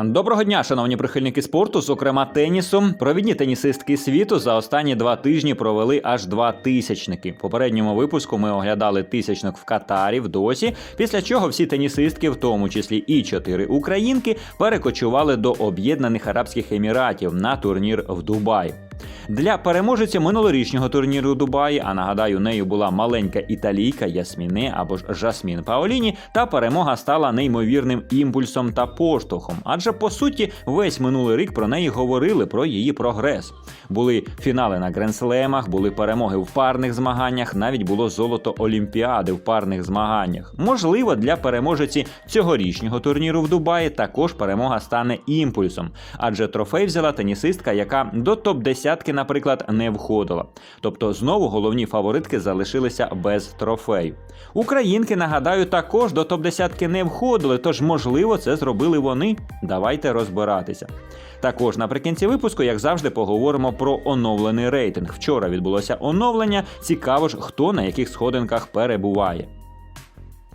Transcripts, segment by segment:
Доброго дня, шановні прихильники спорту, зокрема тенісу. Провідні тенісистки світу за останні два тижні провели аж два тисячники. В попередньому випуску ми оглядали тисячник в Катарі в досі. Після чого всі тенісистки, в тому числі і чотири українки, перекочували до Об'єднаних Арабських Еміратів на турнір в Дубай. Для переможеця минулорічного турніру у Дубаї, а нагадаю, нею була маленька італійка Ясміне або ж Жасмін Паоліні, та перемога стала неймовірним імпульсом та поштовхом. Адже по суті, весь минулий рік про неї говорили про її прогрес. Були фінали на гренслемах, були перемоги в парних змаганнях, навіть було золото Олімпіади в парних змаганнях. Можливо, для переможеці цьогорічного турніру в Дубаї також перемога стане імпульсом, адже трофей взяла тенісистка, яка до топ-10, наприклад, не входила. Тобто знову головні фаворитки залишилися без трофею. Українки, нагадаю, також до топ-10 не входили, тож можливо це зробили вони. Давайте розбиратися. Також наприкінці випуску, як завжди, поговоримо про оновлений рейтинг. Вчора відбулося оновлення. Цікаво ж, хто на яких сходинках перебуває.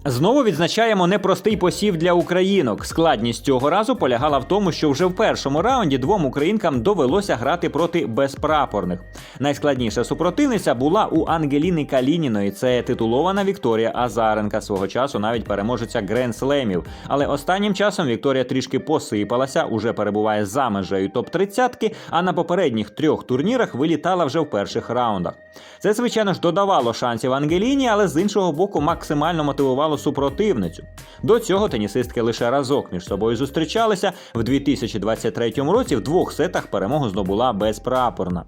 Знову відзначаємо непростий посів для українок. Складність цього разу полягала в тому, що вже в першому раунді двом українкам довелося грати проти безпрапорних. Найскладніша супротивниця була у Ангеліни Калініної. Це титулована Вікторія Азаренка, свого часу навіть переможеця Грен-слемів. Але останнім часом Вікторія трішки посипалася, уже перебуває за межею топ-30, а на попередніх трьох турнірах вилітала вже в перших раундах. Це, звичайно ж, додавало шансів Ангеліні, але з іншого боку максимально мотивувало супротивницю. До цього тенісистки лише разок між собою зустрічалися. В 2023 році в двох сетах перемогу здобула безпрапорна.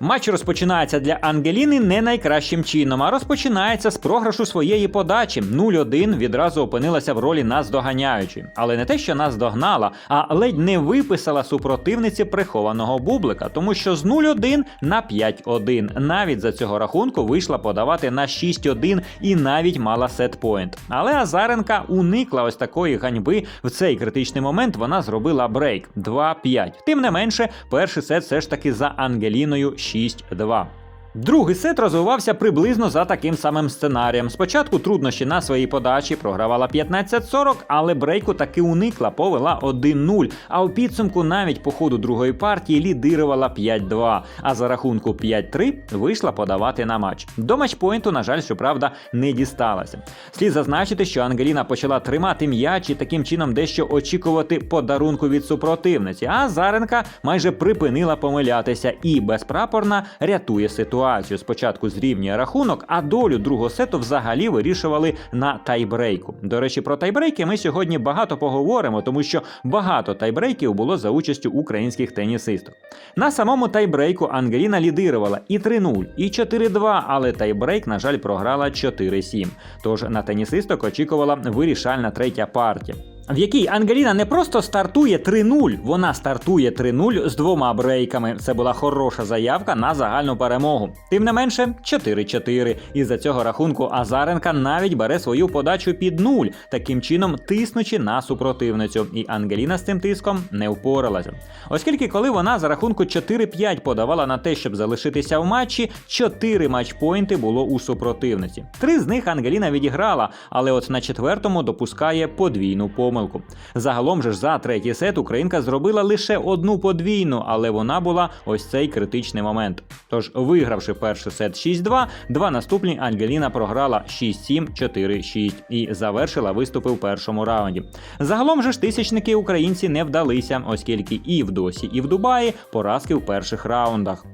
Матч розпочинається для Ангеліни не найкращим чином, а розпочинається з програшу своєї подачі. 0-1 відразу опинилася в ролі наздоганяючої. Але не те, що наздогнала, а ледь не виписала супротивниці прихованого бублика, тому що з 0-1 на 5-1. Навіть за цього рахунку вийшла подавати на 6-1 і навіть мала сетпоінт. Але Азаренка уникла ось такої ганьби. В цей критичний момент вона зробила брейк 2-5. Тим не менше, перший сет все ж таки за Ангеліною 6-2. Другий сет розвивався приблизно за таким самим сценарієм. Спочатку труднощі на своїй подачі програвала 15-40, але брейку таки уникла, повела 1-0. А у підсумку навіть по ходу другої партії лідирувала 5-2. А за рахунку 5-3 вийшла подавати на матч. До матчпойнту, на жаль, щоправда, не дісталася. Слід зазначити, що Ангеліна почала тримати м'яч і таким чином дещо очікувати подарунку від супротивниці. А Заренка майже припинила помилятися і безпрапорна рятує ситуацію. Спочатку зрівнює рахунок, а долю другого сету взагалі вирішували на тайбрейку. До речі, про тайбрейки ми сьогодні багато поговоримо, тому що багато тайбрейків було за участю українських тенісисток. На самому тайбрейку Ангеліна лідирувала і 3-0, і 4-2, але тайбрейк, на жаль, програла 4-7. Тож на тенісисток очікувала вирішальна третя партія. В якій Ангеліна не просто стартує 3-0, вона стартує 3-0 з двома брейками. Це була хороша заявка на загальну перемогу. Тим не менше, 4-4. І за цього рахунку Азаренка навіть бере свою подачу під нуль, таким чином тиснучи на супротивницю. І Ангеліна з цим тиском не впоралася. Оскільки, коли вона за рахунку 4-5 подавала на те, щоб залишитися в матчі, 4 матчпойнти було у супротивниці. Три з них Ангеліна відіграла, але от на четвертому допускає подвійну помилку помилку. Загалом же ж за третій сет Українка зробила лише одну подвійну, але вона була ось цей критичний момент. Тож, вигравши перший сет 6-2, два наступні Ангеліна програла 6-7, 4-6 і завершила виступи в першому раунді. Загалом же ж тисячники українці не вдалися, оскільки і в досі, і в Дубаї поразки в перших раундах.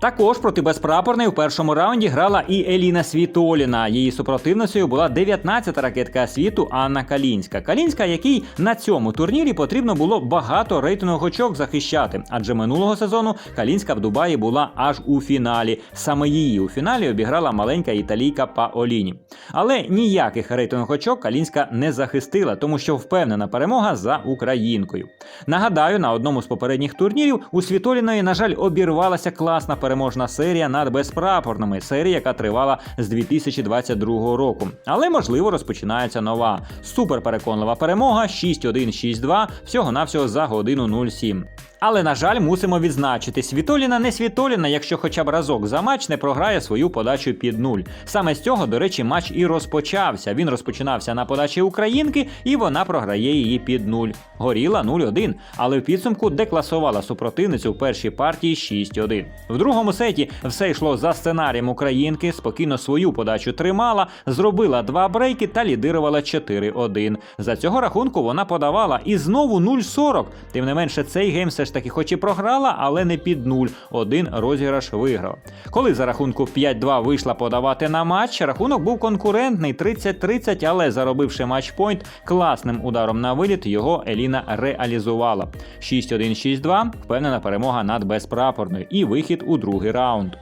Також проти безпрапорної в першому раунді грала і Еліна Світоліна. Її супротивницею була 19-та ракетка світу Анна Калінська. Калінська, якій на цьому турнірі потрібно було багато рейтингових очок захищати, адже минулого сезону Калінська в Дубаї була аж у фіналі. Саме її у фіналі обіграла маленька італійка Паоліні. Але ніяких рейтингових очок Калінська не захистила, тому що впевнена перемога за українкою. Нагадаю, на одному з попередніх турнірів у Світоліної, на жаль, обірвалася класна перемога переможна серія над безпрапорними, серія, яка тривала з 2022 року. Але можливо розпочинається нова. Суперпереконлива перемога 6-1-6-2, всього навсього за годину 07. Але на жаль, мусимо відзначити, Світоліна не Світоліна, якщо хоча б разок за матч не програє свою подачу під нуль. Саме з цього, до речі, матч і розпочався. Він розпочинався на подачі українки, і вона програє її під нуль. Горіла 0-1, але в підсумку декласувала супротивницю в першій партії 6-1. В другому сеті все йшло за сценарієм українки, спокійно свою подачу тримала, зробила два брейки та лідирувала 4-1. За цього рахунку вона подавала і знову 0-40. Тим не менше, цей гейм все ж таки хоч і програла, але не під нуль. Один розіграш виграв. Коли за рахунку 5-2 вийшла подавати на матч, рахунок був конкурентний 30-30, але заробивши матчпойнт, класним ударом на виліт його Еліна реалізувала. 6-1-6-2 впевнена перемога над безпрапорною і вихід у другий раунд.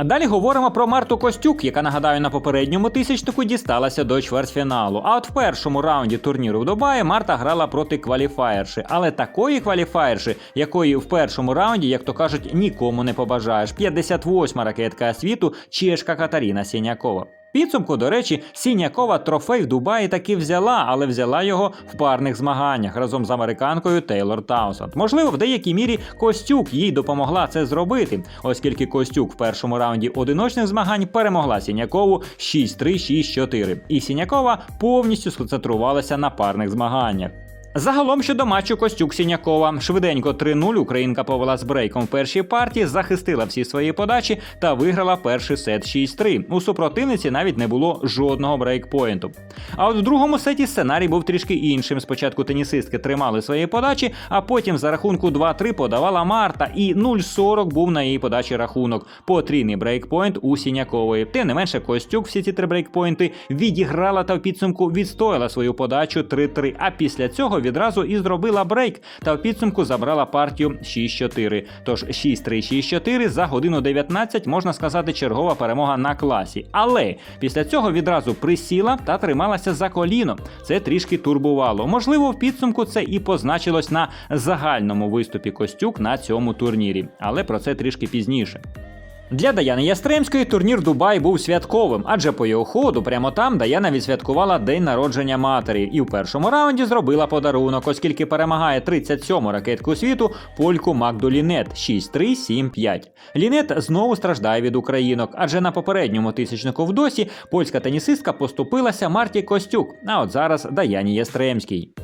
А далі говоримо про Марту Костюк, яка нагадаю на попередньому тисячнику дісталася до чвертьфіналу. А от в першому раунді турніру в Дубаї Марта грала проти кваліфаєрші, але такої кваліфаєрші, якої в першому раунді, як то кажуть, нікому не побажаєш. 58-ма ракетка світу чешка Катаріна Сінякова. Підсумку, до речі, Сінякова трофей в Дубаї таки взяла, але взяла його в парних змаганнях разом з американкою Тейлор Таунсенд. Можливо, в деякій мірі Костюк їй допомогла це зробити, оскільки Костюк в першому раунді одиночних змагань перемогла Сінякову 6-3, 6-4. І Сінякова повністю сконцентрувалася на парних змаганнях. Загалом щодо матчу Костюк Сінякова. Швиденько 3-0 Українка повела з брейком в першій партії, захистила всі свої подачі та виграла перший сет 6-3. У супротивниці навіть не було жодного брейкпоінту. А от в другому сеті сценарій був трішки іншим. Спочатку тенісистки тримали свої подачі, а потім за рахунку 2-3 подавала Марта, і 0-40 був на її подачі рахунок. Потрійний брейкпоінт у Сінякової. Тим не менше, Костюк всі ці три брейкпоінти відіграла та в підсумку відстояла свою подачу 3-3. А після цього відразу і зробила брейк та в підсумку забрала партію 6-4. Тож 6-3-6-4 за годину 19, можна сказати, чергова перемога на класі. Але після цього відразу присіла та трималася за коліно. Це трішки турбувало. Можливо, в підсумку це і позначилось на загальному виступі Костюк на цьому турнірі, але про це трішки пізніше. Для Даяни Ястремської турнір Дубай був святковим, адже по його ходу прямо там Даяна відсвяткувала день народження матері і в першому раунді зробила подарунок, оскільки перемагає 37-му ракетку світу польку Магду Лінет 6-3-7-5. Лінет знову страждає від українок, адже на попередньому тисячнику в досі польська тенісистка поступилася Марті Костюк, а от зараз Даяні Ястремській.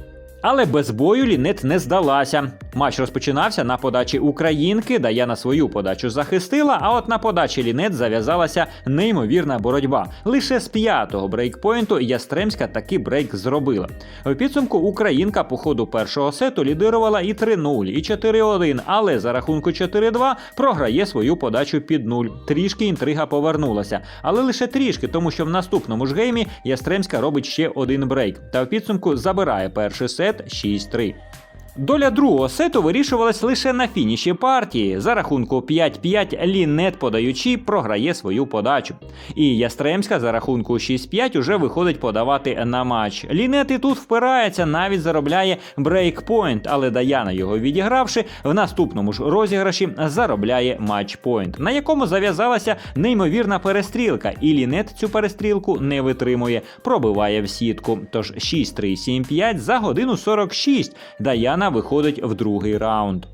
Але без бою Лінет не здалася. Матч розпочинався на подачі українки, Даяна свою подачу захистила, а от на подачі Лінет зав'язалася неймовірна боротьба. Лише з п'ятого брейкпоінту Ястремська таки брейк зробила. У підсумку українка по ходу першого сету лідирувала і 3-0, і 4-1, але за рахунку 4-2 програє свою подачу під 0. Трішки інтрига повернулася, але лише трішки, тому що в наступному ж геймі Ястремська робить ще один брейк, та в підсумку забирає перший сет 6-3. Доля другого сету вирішувалась лише на фініші партії. За рахунку 5-5 Лінет, подаючи, програє свою подачу. І Ястремська за рахунку 6-5 уже виходить подавати на матч. Лінет і тут впирається, навіть заробляє брейкпойнт, але Даяна його відігравши, в наступному ж розіграші заробляє матчпойнт, на якому зав'язалася неймовірна перестрілка, і Лінет цю перестрілку не витримує, пробиває в сітку. Тож 6-3-7-5 за годину 46 Даяна виходить в другий раунд.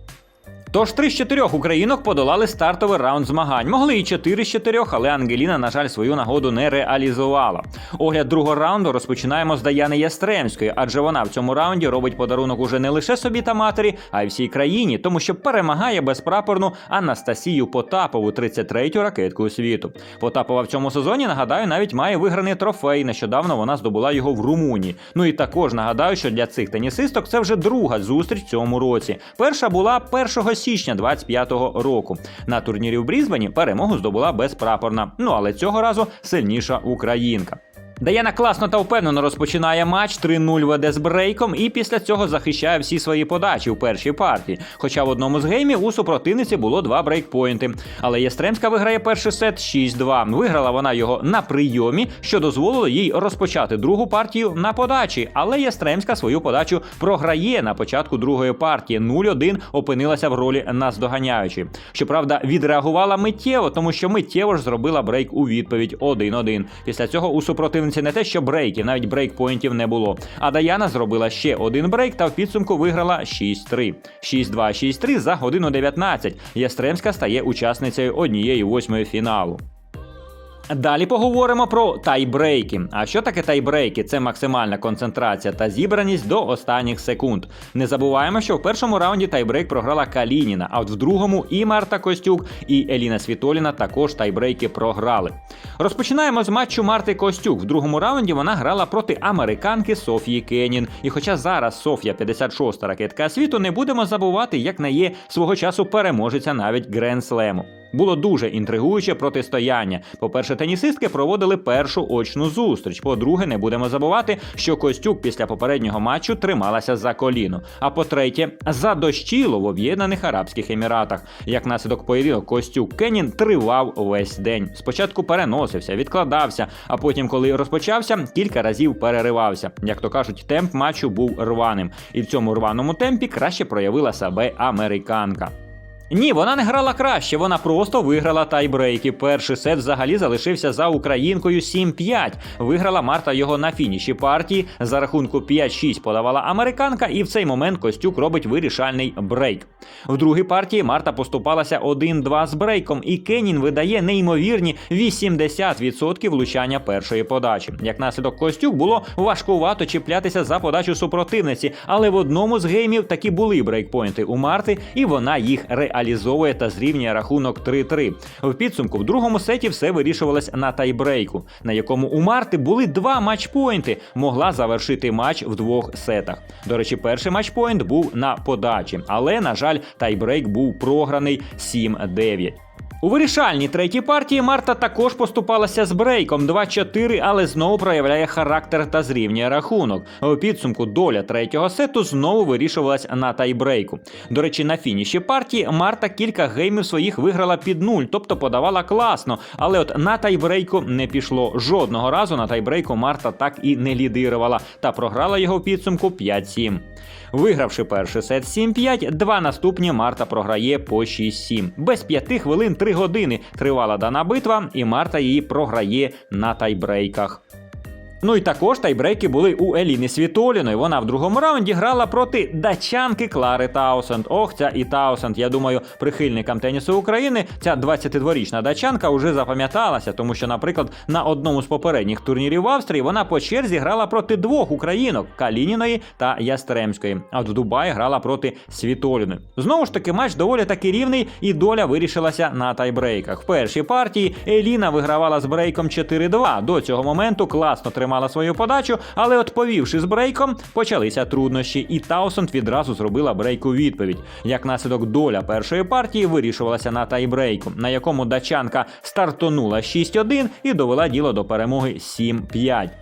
Тож три з чотирьох українок подолали стартовий раунд змагань. Могли і чотири з чотирьох, але Ангеліна, на жаль, свою нагоду не реалізувала. Огляд другого раунду розпочинаємо з Даяни Ястремської, адже вона в цьому раунді робить подарунок уже не лише собі та матері, а й всій країні, тому що перемагає безпрапорну Анастасію Потапову, 33-ю ракетку світу. Потапова в цьому сезоні, нагадаю, навіть має виграний трофей. Нещодавно вона здобула його в Румунії. Ну і також нагадаю, що для цих тенісисток це вже друга зустріч в цьому році. Перша була 1 січня 25-го року. На турнірі в Брізбені перемогу здобула безпрапорна. Ну але цього разу сильніша українка. Даяна класно та впевнено розпочинає матч 3-0 веде з брейком і після цього захищає всі свої подачі в першій партії. Хоча в одному з геймів у супротивниці було два брейкпойнти. Але Єстремська виграє перший сет 6-2. Виграла вона його на прийомі, що дозволило їй розпочати другу партію на подачі. Але Єстремська свою подачу програє на початку другої партії. 0-1 опинилася в ролі наздоганяючої. Щоправда, відреагувала миттєво, тому що миттєво ж зробила брейк у відповідь 1-1. Після цього у супротивниці суперниці не те, що брейків, навіть брейкпоінтів не було. А Даяна зробила ще один брейк та в підсумку виграла 6-3. 6-2, 6-3 за годину 19. Ястремська стає учасницею однієї восьмої фіналу. Далі поговоримо про тайбрейки. А що таке тайбрейки? Це максимальна концентрація та зібраність до останніх секунд. Не забуваємо, що в першому раунді тайбрейк програла Калініна, а от в другому і Марта Костюк, і Еліна Світоліна також тайбрейки програли. Розпочинаємо з матчу Марти Костюк. В другому раунді вона грала проти американки Софії Кенін. І хоча зараз Софія 56-та ракетка світу, не будемо забувати, як на є свого часу переможеця навіть Грен Слему. Було дуже інтригуюче протистояння. По-перше, тенісистки проводили першу очну зустріч. По-друге, не будемо забувати, що Костюк після попереднього матчу трималася за коліно. А по-третє, задощило в Об'єднаних Арабських Еміратах. Як наслідок поєдинок Костюк Кенін тривав весь день. Спочатку переносився, відкладався, а потім, коли розпочався, кілька разів переривався. Як то кажуть, темп матчу був рваним, і в цьому рваному темпі краще проявила себе американка. Ні, вона не грала краще, вона просто виграла тайбрейки. Перший сет взагалі залишився за українкою 7-5. Виграла Марта його на фініші партії. За рахунку 5-6 подавала американка, і в цей момент Костюк робить вирішальний брейк. В другій партії Марта поступалася 1-2 з брейком, і Кенін видає неймовірні 80% влучання першої подачі. Як наслідок Костюк було важкувато чіплятися за подачу супротивниці, але в одному з геймів таки були брейкпойнти у Марти, і вона їх реалізовує та зрівнює рахунок 3-3. В підсумку в другому сеті все вирішувалось на тайбрейку, на якому у Марти були два матчпойнти. Могла завершити матч в двох сетах. До речі, перший матчпойнт був на подачі, але на жаль, тайбрейк був програний 7-9. У вирішальній третій партії Марта також поступалася з брейком 2-4, але знову проявляє характер та зрівнює рахунок. У підсумку доля третього сету знову вирішувалась на тайбрейку. До речі, на фініші партії Марта кілька геймів своїх виграла під нуль, тобто подавала класно. Але от на тайбрейку не пішло жодного разу. На тайбрейку Марта так і не лідирувала та програла його в підсумку 5-7. Вигравши перший сет 7-5, два наступні Марта програє по 6-7. Без п'яти хвилин три години тривала дана битва, і Марта її програє на тайбрейках. Ну і також тайбрейки були у Еліни Світоліної. Вона в другому раунді грала проти дачанки Клари Таусенд. Ох, ця і Таусенд. Я думаю, прихильникам тенісу України ця 22-річна дачанка вже запам'яталася, тому що, наприклад, на одному з попередніх турнірів в Австрії вона по черзі грала проти двох українок Калініної та Ястремської. А в Дубаї грала проти Світоліної. Знову ж таки, матч доволі таки рівний, і доля вирішилася на тайбрейках. В першій партії Еліна вигравала з брейком 4-2. До цього моменту класно тримала свою подачу, але от з брейком, почалися труднощі, і Таусенд відразу зробила брейку відповідь. Як наслідок доля першої партії вирішувалася на тайбрейку, на якому дачанка стартонула 6-1 і довела діло до перемоги 7-5.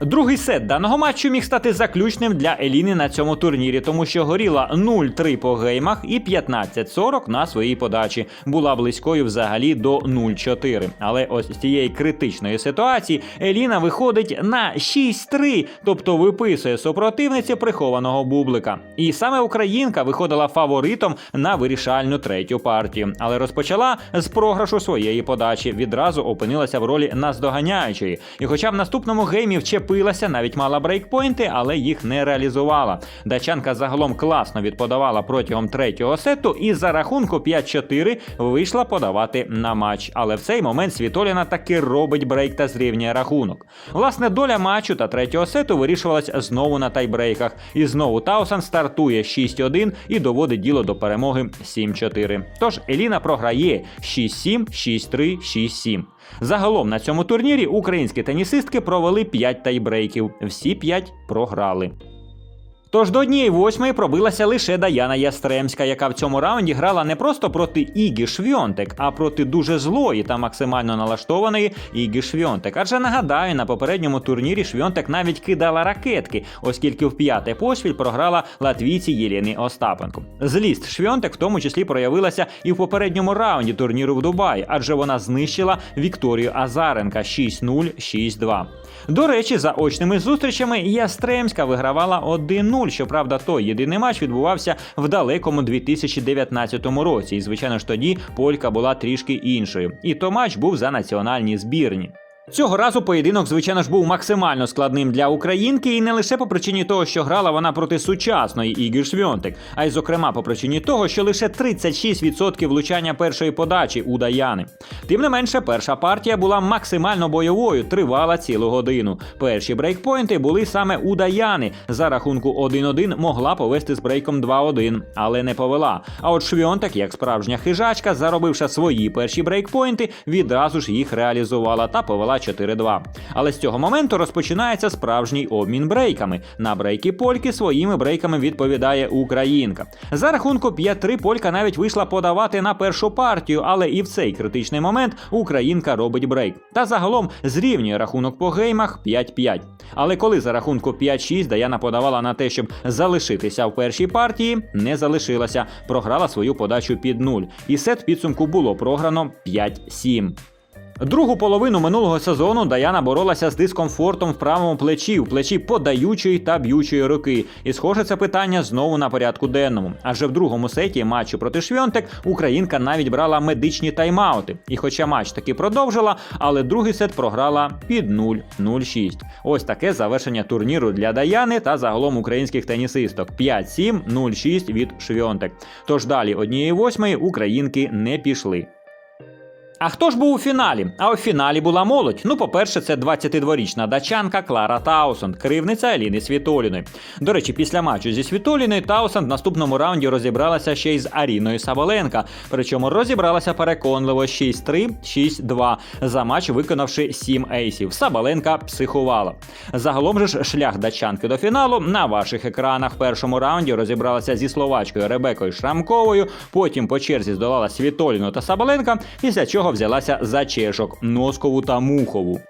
Другий сет даного матчу міг стати заключним для Еліни на цьому турнірі, тому що горіла 0-3 по геймах і 15-40 на своїй подачі. Була близькою взагалі до 0-4. Але ось з цієї критичної ситуації Еліна виходить на 6-3, тобто виписує супротивниці прихованого бублика. І саме Українка виходила фаворитом на вирішальну третю партію, але розпочала з програшу своєї подачі. Відразу опинилася в ролі наздоганяючої. І хоча в наступному геймі вчепилася, навіть мала брейкпойнти, але їх не реалізувала. Дачанка загалом класно відподавала протягом третього сету і за рахунку 5-4 вийшла подавати на матч. Але в цей момент Світоліна таки робить брейк та зрівнює рахунок. Власне, доля матчу та третього сету вирішувалась знову на тайбрейках. І знову Таусан стартує 6-1 і доводить діло до перемоги 7-4. Тож Еліна програє 6-7, 6-3, 6-7. Загалом на цьому турнірі українські тенісистки провели 5 тайбрейків. Всі 5 програли. Тож до однієї восьмої пробилася лише Даяна Ястремська, яка в цьому раунді грала не просто проти Ігі Швьонтек, а проти дуже злої та максимально налаштованої Ігі Швьонтек. Адже нагадаю, на попередньому турнірі Швьонтек навіть кидала ракетки, оскільки в п'яте поспіль програла латвійці Єліни Остапенко. Злість Швьонтек в тому числі проявилася і в попередньому раунді турніру в Дубаї, адже вона знищила Вікторію Азаренка 6-0, 6-2. До речі, за очними зустрічами Ястремська вигравала 1-0. Щоправда, той єдиний матч відбувався в далекому 2019 році. І, звичайно ж, тоді полька була трішки іншою. І то матч був за національні збірні. Цього разу поєдинок, звичайно ж, був максимально складним для українки, і не лише по причині того, що грала вона проти сучасної Ігі Швьонтик, а й зокрема по причині того, що лише 36% влучання першої подачі у Даяни. Тим не менше, перша партія була максимально бойовою, тривала цілу годину. Перші брейкпойнти були саме у Даяни. За рахунку 1-1 могла повести з брейком 2-1, але не повела. А от Швьонтик, як справжня хижачка, заробивши свої перші брейкпойнти, відразу ж їх реалізувала та повела 4-2. Але з цього моменту розпочинається справжній обмін брейками. На брейки польки своїми брейками відповідає українка. За рахунку 5-3 полька навіть вийшла подавати на першу партію, але і в цей критичний момент українка робить брейк. Та загалом зрівнює рахунок по геймах 5-5. Але коли за рахунку 5-6 Даяна подавала на те, щоб залишитися в першій партії, не залишилася, програла свою подачу під 0. І сет підсумку було програно 5-7. Другу половину минулого сезону Даяна боролася з дискомфортом в правому плечі, в плечі подаючої та б'ючої руки. І схоже, це питання знову на порядку денному. Адже в другому сеті матчу проти Швьонтек Українка навіть брала медичні тайм-аути. І хоча матч таки продовжила, але другий сет програла під 0-0-6. Ось таке завершення турніру для Даяни та загалом українських тенісисток. 5-7, 0-6 від Швьонтек. Тож далі однієї восьмої українки не пішли. А хто ж був у фіналі? А у фіналі була молодь. Ну, по-перше, це 22-річна дачанка Клара Таусонд, кривниця Аліни Світоліної. До речі, після матчу зі Світоліною Таусонд в наступному раунді розібралася ще й з Аріною Сабаленка. Причому розібралася переконливо 6-3, 6-2, за матч виконавши 7 ейсів. Сабаленка психувала. Загалом же ж шлях дачанки до фіналу на ваших екранах в першому раунді розібралася зі словачкою Ребекою Шрамковою. Потім по черзі здолала Світоліну та Сабаленка, після чого взялася за чешок Носкову та Мухову.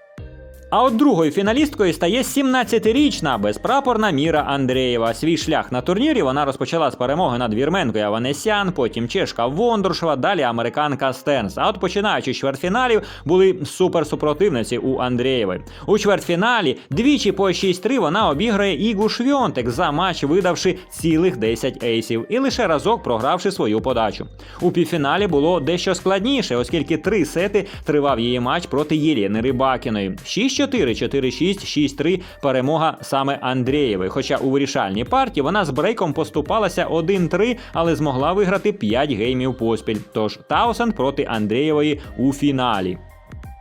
А от другою фіналісткою стає 17-річна безпрапорна Міра Андрієва. Свій шлях на турнірі вона розпочала з перемоги над вірменкою Аванесян, потім чешка Вондуршова, далі американка Стернс. А от починаючи з чвертьфіналів, були суперсупротивниці у Андрієвої. У чвертьфіналі двічі по 6-3 вона обіграє Ігу Швьонтек за матч, видавши цілих 10 ейсів, і лише разок програвши свою подачу. У півфіналі було дещо складніше, оскільки три сети тривав її матч проти Єлєни Рибакіної. 6-4, 4-6, 6-3 перемога саме Андрієвої. Хоча у вирішальній партії вона з брейком поступалася 1-3, але змогла виграти 5 геймів поспіль. Тож Таусен проти Андрієвої у фіналі.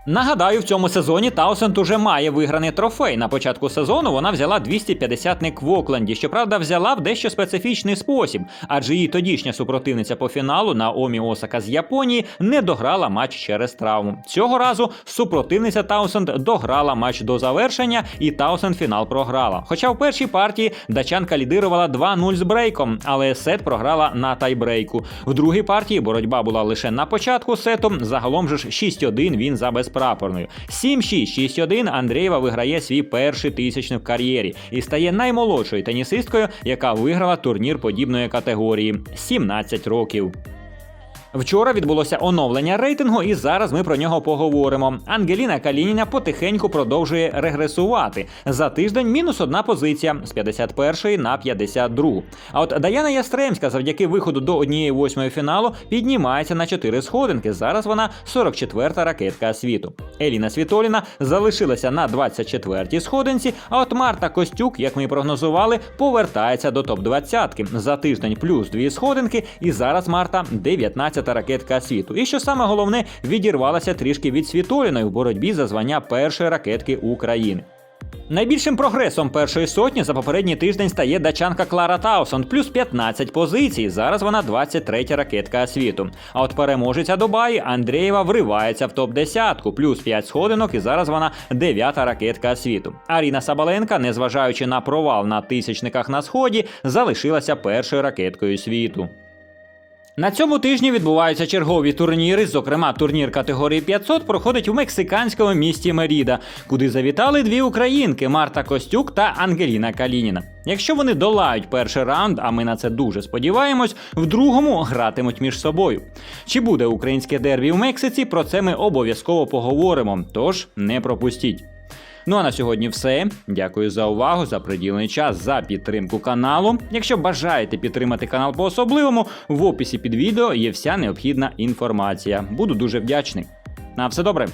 Нагадаю, в цьому сезоні Таусенд уже має виграний трофей. На початку сезону вона взяла 250-ник в Окленді. Щоправда, взяла в дещо специфічний спосіб, адже її тодішня супротивниця по фіналу Наомі Осака з Японії не дограла матч через травму. Цього разу супротивниця Таусенд дограла матч до завершення, і Таусенд фінал програла. Хоча в першій партії дачанка лідирувала 2-0 з брейком, але сет програла на тайбрейку. В другій партії боротьба була лише на початку сету. Загалом же ж 6-1 він за безпрапорною. 7-6, 6-1 Андрієва виграє свій перший тисячник в кар'єрі і стає наймолодшою тенісисткою, яка виграла турнір подібної категорії 17 років. Вчора відбулося оновлення рейтингу, і зараз ми про нього поговоримо. Ангеліна Калініна потихеньку продовжує регресувати. За тиждень мінус одна позиція з 51 на 52. А от Даяна Ястремська завдяки виходу до однієї восьмої фіналу піднімається на 4 сходинки. Зараз вона 44-та ракетка світу. Еліна Світоліна залишилася на 24-й сходинці. А от Марта Костюк, як ми і прогнозували, повертається до топ-20. За тиждень плюс дві сходинки, і зараз Марта 19 та ракетка світу. І що саме головне, відірвалася трішки від Світоліної в боротьбі за звання першої ракетки України. Найбільшим прогресом першої сотні за попередній тиждень стає дачанка Клара Таусон, плюс 15 позицій. Зараз вона 23 ракетка світу. А от переможеця Дубаї Андрієва вривається в топ-10, плюс 5 сходинок, і зараз вона 9 ракетка світу. Аріна Сабаленка, незважаючи на провал на тисячниках на сході, залишилася першою ракеткою світу. На цьому тижні відбуваються чергові турніри. Зокрема, турнір категорії 500 проходить у мексиканському місті Меріда, куди завітали дві українки Марта Костюк та Ангеліна Калініна. Якщо вони долають перший раунд, а ми на це дуже сподіваємось, в другому гратимуть між собою. Чи буде українське дербі в Мексиці? Про це ми обов'язково поговоримо. Тож не пропустіть. Ну а на сьогодні все. Дякую за увагу, за приділений час, за підтримку каналу. Якщо бажаєте підтримати канал по-особливому, в описі під відео є вся необхідна інформація. Буду дуже вдячний. На все добре.